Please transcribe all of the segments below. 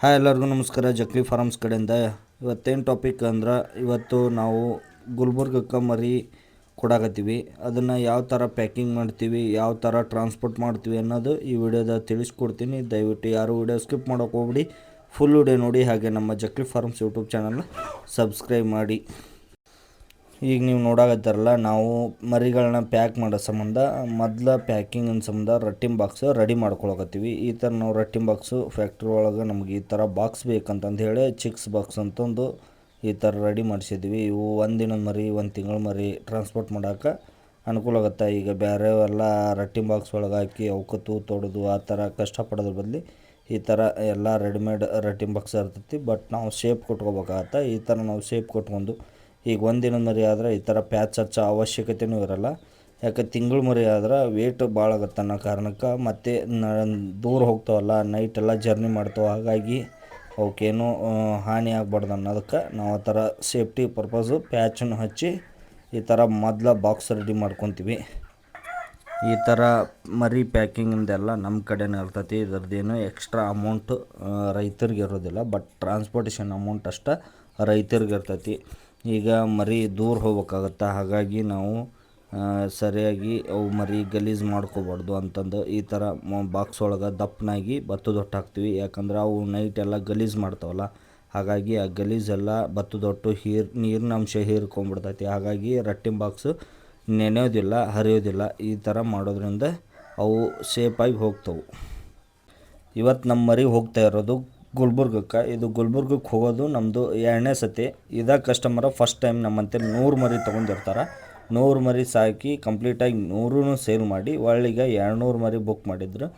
Hi ಎಲ್ಲರಿಗೂ ನಮಸ್ಕಾರ. Jakli forms ಕಡೆಯಿಂದ. ಇವತ್ತೇನು ಟಾಪಿಕ್ ಅಂದ್ರೆ, ಇವತ್ತು ನಾವು ಗುಲ್ಬರ್ಗಕ್ಕೆ ಮರಿ ಕೊಡಾಕತ್ತೀವಿ. ಅದನ್ನು ಯಾವ ಥರ ಪ್ಯಾಕಿಂಗ್ ಮಾಡ್ತೀವಿ, ಯಾವ ಥರ ಟ್ರಾನ್ಸ್ಪೋರ್ಟ್ ಮಾಡ್ತೀವಿ ಅನ್ನೋದು ಈ ವಿಡಿಯೋದ ತಿಳಿಸ್ಕೊಡ್ತೀನಿ. ದಯವಿಟ್ಟು ಯಾರು ವಿಡಿಯೋ ಸ್ಕಿಪ್ ಮಾಡೋಕೆ ಹೋಗ್ಬಿಡಿ. ಫುಲ್ ವಿಡಿಯೋ ನೋಡಿ, ಹಾಗೆ ನಮ್ಮ ಜಕ್ಲಿ ಫಾರ್ಮ್ಸ್ ಯೂಟ್ಯೂಬ್ ಚಾನಲ್ನ ಸಬ್ಸ್ಕ್ರೈಬ್ ಮಾಡಿ. ಈಗ ನೀವು ನೋಡಾಕತ್ತಾರಲ್ಲ, ನಾವು ಮರಿಗಳನ್ನ ಪ್ಯಾಕ್ ಮಾಡೋ ಸಂಬಂಧ, ಮೊದಲ ಪ್ಯಾಕಿಂಗ್ ಸಂಬಂಧ ರಟ್ಟಿನ ಬಾಕ್ಸ್ ರೆಡಿ ಮಾಡ್ಕೊಳಕತ್ತೀವಿ. ಈ ಥರ ನಾವು ರಟ್ಟಿನ ಬಾಕ್ಸು ಫ್ಯಾಕ್ಟ್ರಿ ಒಳಗೆ ನಮ್ಗೆ ಈ ಥರ ಬಾಕ್ಸ್ ಬೇಕಂತಂದು ಹೇಳಿ ಚಿಕ್ಸ್ ಬಾಕ್ಸ್ ಅಂತಂದು ಈ ಥರ ರೆಡಿ ಮಾಡಿಸಿದ್ವಿ ಇವು ಒಂದಿನದ ಮರಿ, ಒಂದು ತಿಂಗಳ ಮರಿ ಟ್ರಾನ್ಸ್ಪೋರ್ಟ್ ಮಾಡೋಕೆ ಅನುಕೂಲ ಆಗುತ್ತೆ. ಈಗ ಬೇರೆವೆಲ್ಲ ರಟ್ಟಿನ ಬಾಕ್ಸ್ ಒಳಗೆ ಹಾಕಿ ಅವಕ್ಕೆ ತೂ ತೊಡೋದು ಆ ಥರ ಕಷ್ಟಪಡೋದ್ರ ಬದಲು ಈ ಥರ ಎಲ್ಲ ರೆಡಿಮೇಡ್ ರಟ್ಟಿನ ಬಾಕ್ಸ್ ಇರ್ತೈತಿ. ಬಟ್ ನಾವು ಶೇಪ್ ಕೊಟ್ಕೋಬೇಕಾಗತ್ತೆ. ಈ ಥರ ನಾವು ಶೇಪ್ ಕೊಟ್ಕೊಂಡು ಈಗ ಒಂದಿನ ಮರಿ ಆದ್ರೆ ಈ ಥರ ಪ್ಯಾಚ್ ಹಚ್ಚೋ ಅವಶ್ಯಕತೆಯೂ ಇರೋಲ್ಲ. ಯಾಕೆ ತಿಂಗಳು ಮರಿ ಆದ್ರೆ ವೇಟ್ ಭಾಳ ಆಗುತ್ತೆ ಅನ್ನೋ ಕಾರಣಕ್ಕೆ ಮತ್ತು ದೂರ ಹೋಗ್ತಾವಲ್ಲ ನೈಟ್ ಎಲ್ಲ ಜರ್ನಿ ಮಾಡ್ತಾವೆ. ಹಾಗಾಗಿ ಅವಕ್ಕೇನು ಹಾನಿ ಆಗ್ಬಾರ್ದು ಅನ್ನೋದಕ್ಕೆ ನಾವು ಆ ಥರ ಸೇಫ್ಟಿ ಪರ್ಪಸು ಪ್ಯಾಚನ್ನು ಹಚ್ಚಿ ಈ ಥರ ಮೊದಲ ಬಾಕ್ಸ್ ರೆಡಿ ಮಾಡ್ಕೊತೀವಿ. ಈ ಥರ ಮರಿ ಪ್ಯಾಕಿಂಗಿಂದೆಲ್ಲ ನಮ್ಮ ಕಡೆನೇ ಇರ್ತೈತಿ. ಇದ್ರದ್ದೇನು ಎಕ್ಸ್ಟ್ರಾ ಅಮೌಂಟು ರೈತರಿಗೆ ಇರೋದಿಲ್ಲ. ಬಟ್ ಟ್ರಾನ್ಸ್ಪೋರ್ಟೇಷನ್ ಅಮೌಂಟ್ ಅಷ್ಟೇ ರೈತರಿಗೆ ಇರ್ತೈತಿ. ಈಗ ಮರಿ ದೂರ ಹೋಗ್ಬೇಕಾಗತ್ತೆ? ಹಾಗಾಗಿ ನಾವು ಸರಿಯಾಗಿ ಅವು ಮರಿ ಗಲೀಜು ಮಾಡ್ಕೋಬಾರ್ದು ಅಂತಂದು ಈ ಥರ ಬಾಕ್ಸ್ ಒಳಗೆ ದಪ್ಪನಾಗಿ ಭತ್ತದೊಟ್ಟು ಹಾಕ್ತೀವಿ. ಯಾಕಂದ್ರೆ ಅವು ನೈಟ್ ಎಲ್ಲ ಗಲೀಜು ಮಾಡ್ತಾವಲ್ಲ, ಹಾಗಾಗಿ ಆ ಗಲೀಜೆಲ್ಲ ಭತ್ತದೊಟ್ಟು ಹೀರ್, ನೀರಿನ ಅಂಶ ಹೀರ್ಕೊಂಡ್ಬಿಡ್ತೈತಿ ಹಾಗಾಗಿ ರಟ್ಟಿನ ಬಾಕ್ಸು ನೆನೆಯೋದಿಲ್ಲ, ಹರಿಯೋದಿಲ್ಲ. ಈ ಥರ ಮಾಡೋದ್ರಿಂದ ಅವು ಸೇಫಾಗಿ ಹೋಗ್ತವೆ. ಇವತ್ತು ನಮ್ಮ ಮರಿ ಹೋಗ್ತಾ ಇರೋದು ಗುಲ್ಬರ್ಗಕ್ಕೆ. ಇದು ಗುಲ್ಬರ್ಗಕ್ಕೆ ಹೋಗೋದು ನಮ್ಮದು ಎರಡನೇ ಸತಿ. ಇದೇ ಕಸ್ಟಮರ ಫಸ್ಟ್ ಟೈಮ್ ನಮ್ಮಂತೆ ನೂರು ಮರಿ ತೊಗೊಂಡಿರ್ತಾರೆ ನೂರು ಮರಿ ಸಾಕಿ ಕಂಪ್ಲೀಟಾಗಿ ನೂರೂ ಸೇಲ್ ಮಾಡಿ ಒಳ್ಳಿಗೆ ಎರಡುನೂರು ಮರಿ ಬುಕ್ ಮಾಡಿದ್ರು.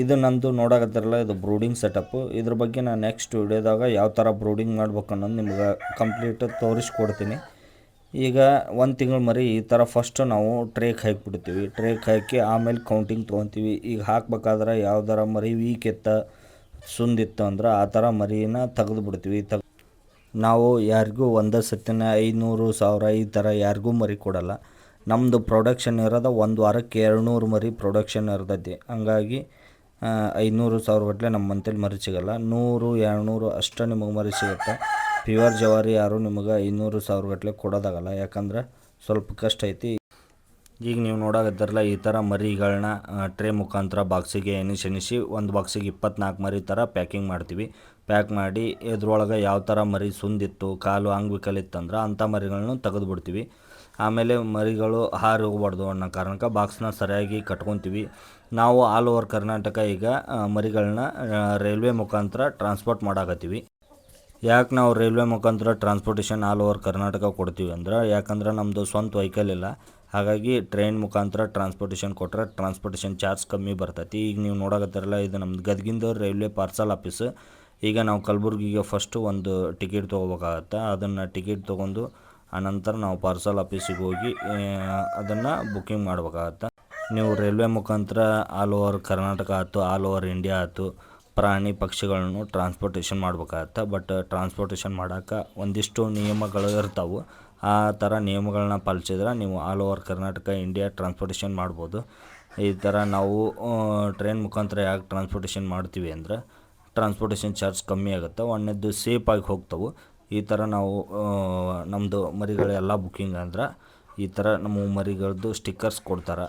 ಇದು ನಂದು ನೋಡಕತ್ತಿರಲ್ಲ, ಇದು ಬ್ರೂಡಿಂಗ್ ಸೆಟಪ್ಪು ಇದ್ರ ಬಗ್ಗೆ ನಾನು ನೆಕ್ಸ್ಟ್ ವಿಡಿಯೋದಾಗ ಯಾವ ಥರ ಬ್ರೂಡಿಂಗ್ ಮಾಡ್ಬೇಕು ಅನ್ನೋದು ನಿಮ್ಗೆ ಕಂಪ್ಲೀಟ್ ತೋರಿಸ್ಕೊಡ್ತೀನಿ. ಈಗ ಒಂದು ತಿಂಗಳು ಮರಿ ಈ ಥರ ಫಸ್ಟು ನಾವು ಟ್ರೇಕ್ ಹಾಕಿಬಿಡ್ತೀವಿ. ಟ್ರೇಕ್ ಹಾಕಿ ಆಮೇಲೆ ಕೌಂಟಿಂಗ್ ತೊಗೊತೀವಿ. ಈಗ ಹಾಕ್ಬೇಕಾದ್ರೆ ಯಾವ್ದಾರ ಮರಿ ವೀಕ್ ಇತ್ತ ಸುಂದಿತ್ತು ಅಂದ್ರೆ ಆ ಥರ ಮರಿನ ತೆಗೆದು ಬಿಡ್ತೀವಿ. ತೆಗ್ ನಾವು ಯಾರಿಗೂ ಒಂದೇ ಸತ್ತಿನ ಐನೂರು ಸಾವಿರ ಈ ಥರ ಯಾರಿಗೂ ಮರಿ ಕೊಡಲ್ಲ. ನಮ್ಮದು ಪ್ರೊಡಕ್ಷನ್ ಇರೋದ ಒಂದು ವಾರಕ್ಕೆ ಎರಡುನೂರು ಮರಿ ಪ್ರೊಡಕ್ಷನ್ ಇರ್ತೈತಿ. ಹಂಗಾಗಿ ಐನೂರು ಸಾವಿರ ಗಟ್ಟಲೆ ನಮ್ಮ ಮಂತೇಲಿ ಮರಿ ಸಿಗಲ್ಲ. ನೂರು ಎರಡು ನೂರು ಅಷ್ಟೇ ನಿಮಗೆ ಮರಿ ಸಿಗುತ್ತೆ. ಪ್ಯೂರ್ ಜವಾರಿ ಯಾರು ನಿಮಗೆ ಐನೂರು ಸಾವಿರ ಗಟ್ಟಲೆ ಕೊಡೋದಾಗಲ್ಲ ಯಾಕಂದ್ರೆ ಸ್ವಲ್ಪ ಕಷ್ಟ ಐತಿ. ಈಗ ನೀವು ನೋಡಾಕತ್ತಾರಲ್ಲ ಈ ಥರ ಮರಿಗಳನ್ನ ಟ್ರೇ ಮುಖಾಂತರ ಬಾಕ್ಸಿಗೆ ಎಣಿಸಿ ಎಣಿಸಿ ಒಂದು ಬಾಕ್ಸಿಗೆ ಇಪ್ಪತ್ನಾಲ್ಕು ಮರಿ ಥರ ಪ್ಯಾಕಿಂಗ್ ಮಾಡ್ತೀವಿ. ಪ್ಯಾಕ್ ಮಾಡಿ ಇದ್ರೊಳಗೆ ಯಾವ ಥರ ಮರಿ ಸುಂದಿತ್ತು, ಕಾಲು ಅಂಗ್ವಿಕಲಿತ್ತಂದ್ರೆ ಅಂಥ ಮರಿಗಳನ್ನ ತೆಗೆದು ಬಿಡ್ತೀವಿ ಆಮೇಲೆ ಮರಿಗಳು ಹಾರಿ ಹೋಗ್ಬಾರ್ದು ಅನ್ನೋ ಕಾರಣಕ್ಕೆ ಬಾಕ್ಸ್ನ ಸರಿಯಾಗಿ ಕಟ್ಕೊತೀವಿ. ನಾವು ಆಲ್ ಓವರ್ ಕರ್ನಾಟಕ ಈಗ ಮರಿಗಳನ್ನ ರೈಲ್ವೆ ಮುಖಾಂತರ ಟ್ರಾನ್ಸ್ಪೋರ್ಟ್ ಮಾಡಾಕತ್ತೀವಿ. ಯಾಕೆ ನಾವು ರೈಲ್ವೆ ಮುಖಾಂತರ ಟ್ರಾನ್ಸ್ಪೋರ್ಟೇಷನ್ ಆಲ್ ಓವರ್ ಕರ್ನಾಟಕ ಕೊಡ್ತೀವಿ ಅಂದ್ರೆ, ಯಾಕಂದ್ರೆ ನಮ್ಮದು ಸ್ವಂತ ವೆಹಿಕಲ್ ಇಲ್ಲ. ಹಾಗಾಗಿ ಟ್ರೈನ್ ಮುಖಾಂತರ ಟ್ರಾನ್ಸ್ಪೋರ್ಟೇಷನ್ ಕೊಟ್ಟರೆ ಟ್ರಾನ್ಸ್ಪೋರ್ಟೇಷನ್ ಚಾರ್ಜ್ ಕಮ್ಮಿ ಬರ್ತೈತಿ. ಈಗ ನೀವು ನೋಡಕತ್ತಿರಲ್ಲ, ಇದು ನಮ್ದು ಗದಗಿಂದ ರೈಲ್ವೆ ಪಾರ್ಸಲ್ ಆಫೀಸ್ ಈಗ ನಾವು ಕಲಬುರ್ಗಿಗೆ ಫಸ್ಟು ಒಂದು ಟಿಕೆಟ್ ತೊಗೋಬೇಕಾಗತ್ತೆ. ಅದನ್ನು ಟಿಕೆಟ್ ತೊಗೊಂಡು ಆನಂತರ ನಾವು ಪಾರ್ಸಲ್ ಆಫೀಸಿಗೆ ಹೋಗಿ ಅದನ್ನು ಬುಕ್ಕಿಂಗ್ ಮಾಡ್ಬೇಕಾಗತ್ತೆ. ನೀವು ರೈಲ್ವೆ ಮುಖಾಂತರ ಆಲ್ ಓವರ್ ಕರ್ನಾಟಕ ಆಯ್ತು ಆಲ್ ಓವರ್ ಇಂಡಿಯಾ ಆಯ್ತು, ಪ್ರಾಣಿ ಪಕ್ಷಿಗಳನ್ನು ಟ್ರಾನ್ಸ್ಪೋರ್ಟೇಷನ್ ಮಾಡ್ಬೇಕಾಗತ್ತೆ. ಬಟ್ ಟ್ರಾನ್ಸ್ಪೋರ್ಟೇಷನ್ ಮಾಡೋಕೆ ಒಂದಿಷ್ಟು ನಿಯಮಗಳು ಇರ್ತಾವೆ. ಆ ಥರ ನಿಯಮಗಳನ್ನ ಪಾಲಿಸಿದ್ರೆ ನೀವು all over Karnataka India transportation ಮಾಡ್ಬೋದು. ಈ ಥರ ನಾವು ಟ್ರೈನ್ ಮುಖಾಂತರ ಯಾಕೆ ಟ್ರಾನ್ಸ್ಪೋರ್ಟೇಷನ್ ಮಾಡ್ತೀವಿ ಅಂದರೆ ಟ್ರಾನ್ಸ್ಪೋರ್ಟೇಷನ್ ಚಾರ್ಜ್ ಕಮ್ಮಿ ಆಗುತ್ತೆ ಒಂದನೇದ್ದು ಸೇಫಾಗಿ ಹೋಗ್ತವೆ. ಈ ಥರ ನಾವು ನಮ್ಮದು ಮರಿಗಳೆಲ್ಲ ಬುಕ್ಕಿಂಗ್ ಅಂದ್ರೆ ಈ ಥರ ನಮ್ಮ ಮರಿಗಳದ್ದು ಸ್ಟಿಕ್ಕರ್ಸ್ ಕೊಡ್ತಾರೆ.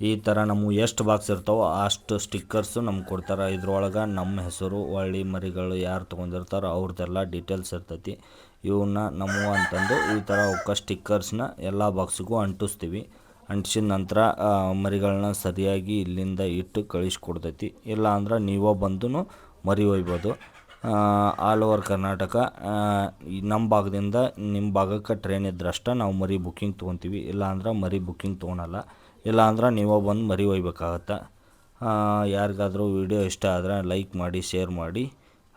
ಈ ಥರ ನಮ್ಮ ಎಷ್ಟು ಬಾಕ್ಸ್ ಇರ್ತಾವೋ ಅಷ್ಟು ಸ್ಟಿಕ್ಕರ್ಸು ನಮ್ಗೆ ಕೊಡ್ತಾರೆ. ಇದ್ರೊಳಗೆ ನಮ್ಮ ಹೆಸರು ಒಳ್ಳೆ ಮರಿಗಳು ಯಾರು ತೊಗೊಂಡಿರ್ತಾರೋ ಅವ್ರದ್ದೆಲ್ಲ ಡೀಟೇಲ್ಸ್ ಇರ್ತೈತಿ. ಇವನ್ನ ನಮ್ಮ ಅಂತಂದು ಈ ಥರ ಅವಕ್ಕೆ ಸ್ಟಿಕ್ಕರ್ಸ್ನ ಎಲ್ಲ ಬಾಕ್ಸಿಗೂ ಅಂಟಿಸ್ತೀವಿ. ಅಂಟಿಸಿದ ನಂತರ ಮರಿಗಳನ್ನ ಸರಿಯಾಗಿ ಇಲ್ಲಿಂದ ಇಟ್ಟು ಕಳಿಸ್ಕೊಡ್ತೈತಿ. ಇಲ್ಲ ಅಂದ್ರೆ ನೀವೇ ಬಂದು ಮರಿ ಒಯ್ಬೋದು ಆಲ್ ಓವರ್ ಕರ್ನಾಟಕ ನಮ್ಮ ಭಾಗದಿಂದ ನಿಮ್ಮ ಭಾಗಕ್ಕೆ ಟ್ರೈನ್ ಇದ್ರಷ್ಟೇ ನಾವು ಮರಿ ಬುಕ್ಕಿಂಗ್ ತೊಗೊತೀವಿ. ಇಲ್ಲ ಅಂದ್ರೆ ಮರಿ ಬುಕ್ಕಿಂಗ್ ತೊಗೊಳಲ್ಲ. ಇಲ್ಲ ಅಂದ್ರೆ ನೀವೇ ಬಂದು ಮರಿ ಒಯ್ಬೇಕಾಗತ್ತೆ ಯಾರಿಗಾದರೂ ವಿಡಿಯೋ ಇಷ್ಟ ಆದರೆ ಲೈಕ್ ಮಾಡಿ ಶೇರ್ ಮಾಡಿ.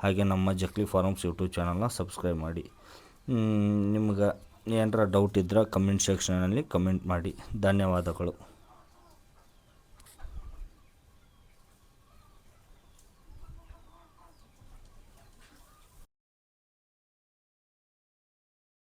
ಹಾಗೆ ನಮ್ಮ ಜಕ್ಲಿ ಫಾರಮ್ಸ್ ಯೂಟ್ಯೂಬ್ ಚಾನಲ್ನ ಸಬ್ಸ್ಕ್ರೈಬ್ ಮಾಡಿ. ನಿಮ್ಗೆ ಏನಾರ ಡೌಟ್ ಇದ್ದರೆ ಕಮೆಂಟ್ ಸೆಕ್ಷನಲ್ಲಿ ಕಮೆಂಟ್ ಮಾಡಿ. ಧನ್ಯವಾದಗಳು.